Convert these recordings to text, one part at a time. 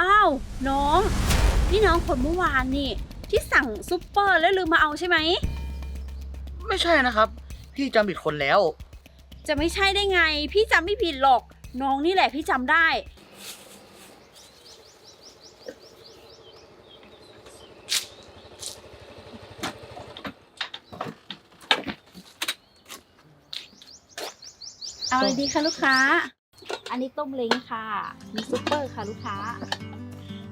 อ้าวน้อง นี่น้องคนเมื่อวานนี่ ที่สั่งซุปเปอร์แล้วลืมมาเอาใช่ไหม ไม่ใช่นะครับ พี่จำผิดคนแล้ว จะไม่ใช่ได้ไง พี่จำไม่ผิดหรอก น้องนี่แหละพี่จำได้ เอาอะไรดีคะลูกค้า อันนี้ต้มเล้งค่ะ มีซุปเปอร์ค่ะลูกค้า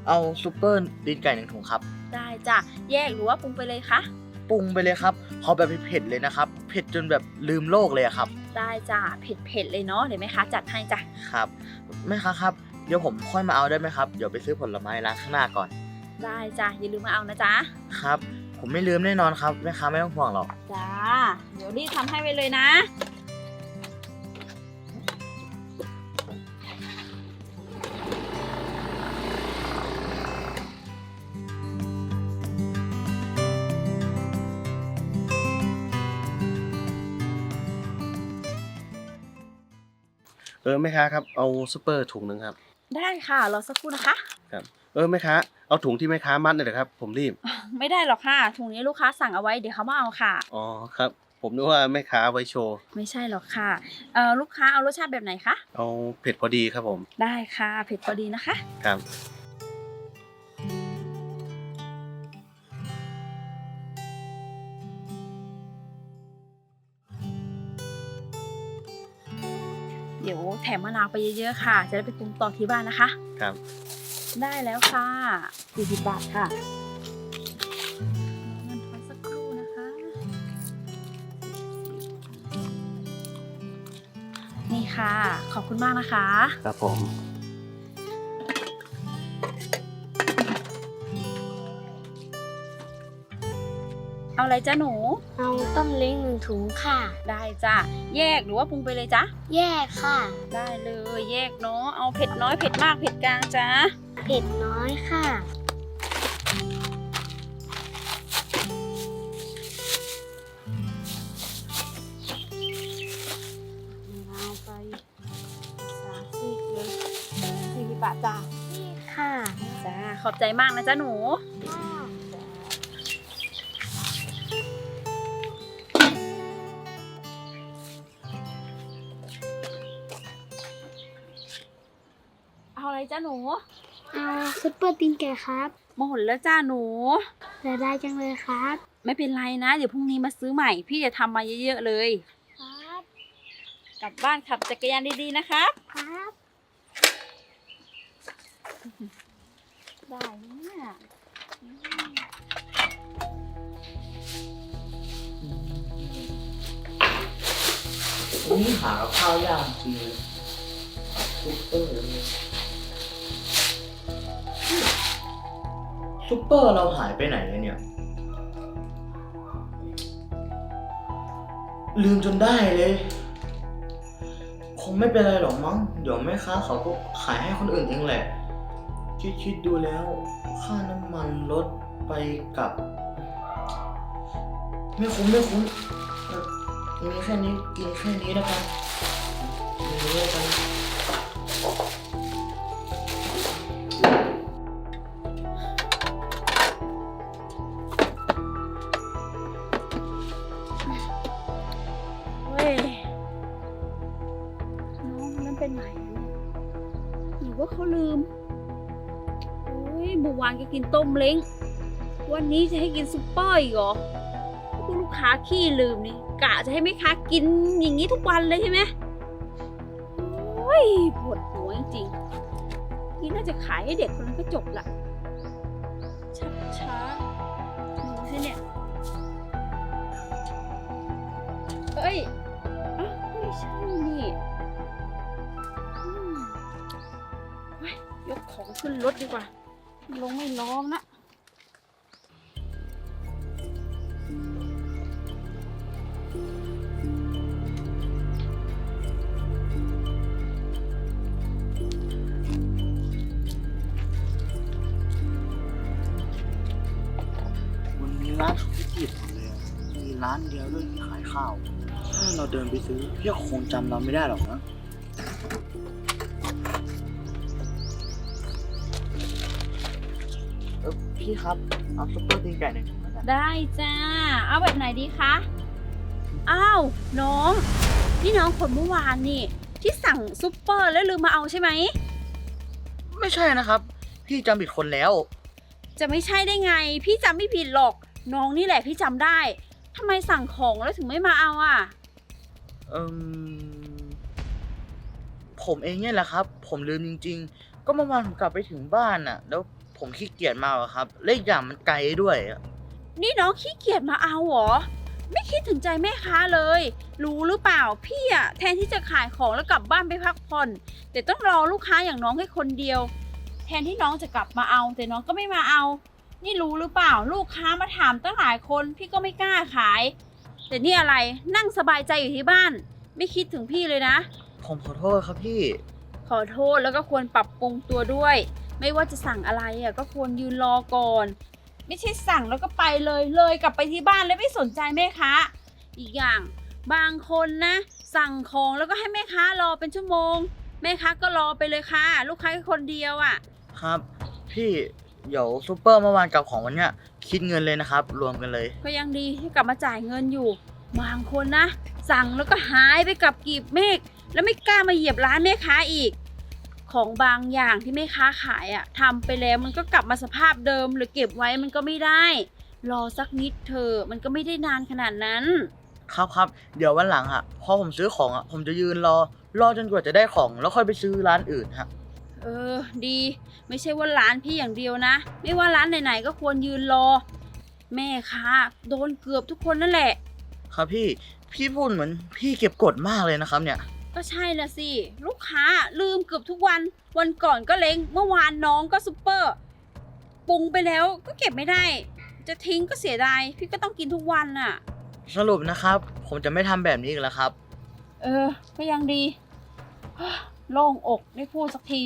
เอาซูเปอร์ดินไก่หนึ่งถุงครับ ได้จ้ะ แยกหรือว่าปรุงไปเลยคะ ปรุงไปเลยครับเอาแบบเผ็ดๆเลยนะครับ เผ็ดจนแบบลืมโลกเลยอะครับ ได้จ้ะเผ็ดๆเลยเนาะเดี๋ยวแม่ค้าจัดให้จ้ะ ครับแม่ค้าครับ เดี๋ยวผมค่อยมาเอาได้ไหมครับ เดี๋ยวไปซื้อผลไม้ร้านข้างหน้าก่อน ได้จ้ะ อย่าลืมมาเอานะจ๊ะ ครับ ผมไม่ลืมแน่นอนครับแม่ค้าไม่ต้องห่วงหรอก จ้า เดี๋ยวรีบทำให้ไปเลยนะ ออแม่ค้าครับเอาซูเปอร์ถุงหนึ่งครับ ได้ค่ะรอสักครู่นะคะ ครับ เออแม่ค้าเอาถุงที่แม่ค้ามัดหน่อยนะครับ ผมรีบ ไม่ได้หรอกค่ะถุงนี้ลูกค้าสั่งเอาไว้เดี๋ยวเขามาเอาค่ะ อ๋อครับ ผมนึกว่าแม่ค้าไว้โชว์ ไม่ใช่หรอกค่ะเอ่อลูกค้าเอารสชาติแบบไหนคะ เอาเผ็ดพอดีครับผม ได้ค่ะเผ็ดพอดีนะคะ ครับ ดี๋ยวแถมมะนาวไปเยอะๆค่ะ จะได้ไปปรุงต่อที่บ้านนะคะ ครับ ได้แล้วค่ะ40บาทค่ะเงินทอนสักครู่นะคะ นี่ค่ะ ขอบคุณมากนะคะ ครับผม เอาอะไรจ้าหนู เอาต้มเล้งหนึ่งถุงค่ะ ได้จ้ะแยกหรือว่าปรุงไปเลยจ้ะแยกค่ะ ได้เลยแยกเนาะเอาเผ็ดน้อยเผ็ดมากเผ็ดกลางจ้ะเผ็ดน้อยค่ะ เอาไปสามสิบเลยสี่สิบบาทจ้ะนี่ค่ะจ้าขอบใจมากนะจ้าหนู อาอะไรจ้าหนูเอาซุปเปอร์ตีนแกะครับหมดแล้วจ้าหนูเสียดายจังเลยครับ ไม่เป็นไรนะ เดี๋ยวพรุ่งนี้มาซื้อใหม่ พี่จะทำมาเยอะๆเลย ครับ กลับบ้านขับจักรยานดีๆนะครับ ครับ ได้เนี่ยนี่หาข้าวยากจริงเลยซุปเปอร์เลย ซุปเปอร์เราหายไปไหนเลยเนี่ย ลืมจนได้เลย คงไม่เป็นไรหรอกมั้ง เดี๋ยวแม่ค้าเขาก็ขายให้คนอื่นเองแหละ คิดคิดดูแล้ว ค่าน้ำมันลดไปกับ ไม่คุ้มไม่คุ้มมีแค่นี้กินแค่นี้นะครับมีเยอะกัน ว่าเขาลืม โอ้ยเมื่อวานก็กินต้มเล้ง วันนี้จะให้กินซุปเปอร์อีกเหรอพวกลูกค้าขี้ลืมนี่กะจะให้แม่ค้ากินอย่างนี้ทุกวันเลยใช่ไหมโอ้ยปวดหัวจริงๆนี่น่าจะขายให้เด็กคนนั้นก็จบละช้าช้าดูสิเนี่ยเอ้ยอ้าวไม่ใช่นี่ ยกของขึ้นรถดีกว่า ลงไม่ล้อมนะวันนี้ร้านเขาพิจิตรหมดเลยอะมีร้านเดียวด้วยที่ขายข้าว ถ้าเราเดินไปซื้อพี่คงจำเราไม่ได้หรอกนะ อพี่ครับเอาซุปเปอร์ตีนไก่หนึ่งถุงแล้วกันได้จ้า เอาแบบไหนดีคะ อ้าว น้อง นี่น้องคนเมื่อวานนี่ ที่สั่งซุปเปอร์แล้วลืมมาเอาใช่ไหม ไม่ใช่นะครับ พี่จำผิดคนแล้ว จะไม่ใช่ได้ไง พี่จำไม่ผิดหรอก น้องนี่แหละพี่จำได้ทำไมสั่งของแล้วถึงไม่มาเอาอะ เอืมผมเองเนี่ยแหละครับ ผมลืมจริง ๆ ก็เมื่อวานผมกลับไปถึงบ้านน่ะ แล้ว ผมขี้เกียจมาอะครับเลขอย่างมันไกลด้วยอะนี่น้องขี้เกียจมาเอาเหรอ ไม่คิดถึงใจแม่ค้าเลย รู้หรือเปล่าพี่อะแทนที่จะขายของแล้วกลับบ้านไปพักผ่อน แต่ต้องรอลูกค้าอย่างน้องแค่คนเดียว แทนที่น้องจะกลับมาเอา แต่น้องก็ไม่มาเอา นี่รู้หรือเปล่า ลูกค้ามาถามตั้งหลายคน พี่ก็ไม่กล้าขาย แต่นี่อะไรนั่งสบายใจอยู่ที่บ้าน ไม่คิดถึงพี่เลยนะ ผมขอโทษครับพี่ ขอโทษแล้วก็ควรปรับปรุงตัวด้วย ไม่ว่าจะสั่งอะไรอะก็ควรยืนรอก่อน ไม่ใช่สั่งแล้วก็ไปเลยเลยกลับไปที่บ้านแล้วไม่สนใจแม่ค้าอีกอย่างบางคนนะ สั่งของแล้วก็ให้แม่ค้ารอเป็นชั่วโมง แม่ค้าก็รอไปเลยค่ะ ลูกค้าแค่คนเดียวอะ ครับ พี่เดี๋ยวซูเปอร์เมื่อวานกับของวันเนี้ยคิดเงินเลยนะครับ รวมกันเลย ก็ยังดีที่กลับมาจ่ายเงินอยู่ บางคนนะ สั่งแล้วก็หายไปกับกีบเมฆแล้วไม่กล้ามาเหยียบร้านแม่ค้าอีก ของบางอย่างที่แม่ค้าขายอะทำไปแล้วมันก็กลับมาสภาพเดิมหรือเก็บไว้มันก็ไม่ได้ รอสักนิดเถอะมันก็ไม่ได้นานขนาดนั้น ครับครับเดี๋ยววันหลังอะพอผมซื้อของอะผมจะยืนรอ รอจนกว่าจะได้ของ แล้วค่อยไปซื้อร้านอื่นฮะเออดี ไม่ใช่ว่าร้านพี่อย่างเดียวนะ ไม่ว่าร้านไหนๆก็ควรยืนรอ แม่ค้าโดนเกือบทุกคนนั่นแหละ ครับพี่พี่พูดเหมือนพี่เก็บกดมากเลยนะครับเนี่ย ก็ใช่ละสิ ลูกค้าลืมเกือบทุกวัน วันก่อนก็เล้งเมื่อวานน้องก็ซุปเปอร์ปรุงไปแล้วก็เก็บไม่ได้ จะทิ้งก็เสียดายพี่ก็ต้องกินทุกวันน่ะ สรุปนะครับ ผมจะไม่ทำแบบนี้อีกแล้วครับ เออ ก็ยังดี โล่งอกได้พูดสักที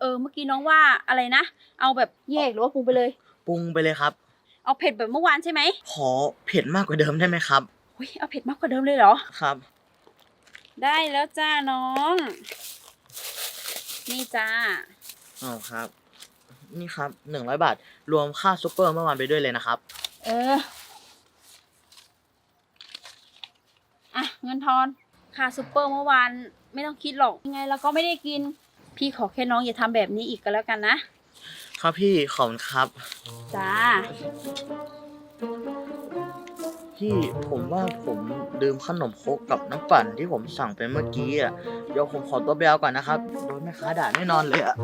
เออ เมื่อกี้น้องว่าอะไรนะ เอาแบบแยกหรือว่าปรุงไปเลย ปรุงไปเลยครับ เอาเผ็ดแบบเมื่อวานใช่ไหมขอเผ็ดมากกว่าเดิมได้ไหมครับเฮ้ยเอาเผ็ดมากกว่าเดิมเลยเหรอ ครับ ได้แล้วจ้าน้อง นี่จ้า อ๋อครับ นี่ครับหนึ่งร้อยบาท รวมค่าซุปเปอร์เมื่อวานไปด้วยเลยนะครับ เออ อะ เงินทอน ค่าซูเปอร์เมื่อวานไม่ต้องคิดหรอก ยังไงเราก็ไม่ได้กิน พี่ขอแค่น้องอย่าทำแบบนี้อีกก็แล้วกันนะ ครับพี่ขอบคุณครับ จ้า พี่ผมว่าผมลืมขนมครกกับน้ำปั่นที่ผมสั่งไปเมื่อกี้อะเดี๋ยวผมขอตัวไปเอาก่อนนะครับโดนแม่ค้าด่าแน่นอนเลยอะ